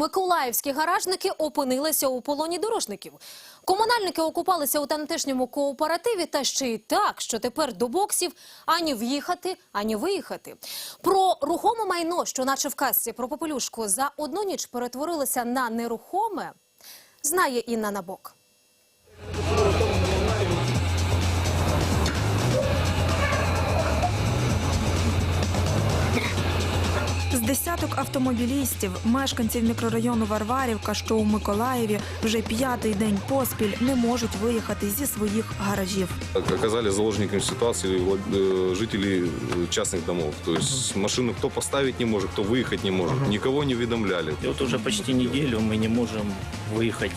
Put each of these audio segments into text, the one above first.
миколаївські гаражники опинилися у полоні дорожників. Комунальники окупалися у тамтешньому кооперативі та ще й так, що тепер до боксів ані в'їхати, ані виїхати. Про рухоме майно, що наче в казці про попелюшку, за одну ніч перетворилося на нерухоме, знає Інна Набок. десяток автомобілістів, мешканців мікрорайону Варварівка, що у Миколаєві, вже п'ятий день поспіль не можуть виїхати зі своїх гаражів. оказались заложниками ситуации вла- э, жители э, частных домов. То есть машину кто поставить не может, кто выехать не может. Никого не уведомляли. И вот уже почти неделю мы не можем выехать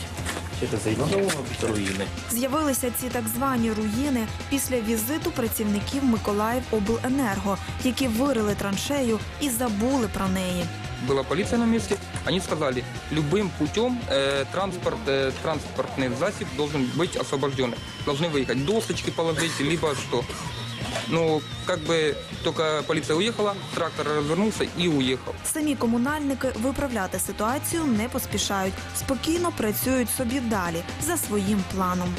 через эти руины. З'явилися ці так звані руїни після візиту працівників Миколаївобленерго, які вирили траншею і забули про неї. была полиция на месте, они сказали, любым путем э, транспорт, э, транспортный засіб должен быть освобожден. Должны выехать досочки положить, либо что. Ну, как бы только полиция уехала, трактор развернулся и уехал. Самі комунальники виправляти ситуацію не поспішають, спокійно працюють собі далі за своїм планом.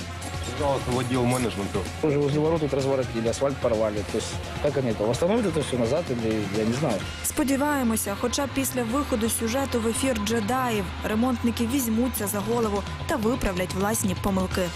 в отдел менеджмента. Уже возле ворот тут разворотили, асфальт порвали. То есть как они это, восстановят это все назад или я не знаю. Сподіваємося, хоча б після виходу сюжету в ефір джедаїв ремонтники візьмуться за голову та виправлять власні помилки.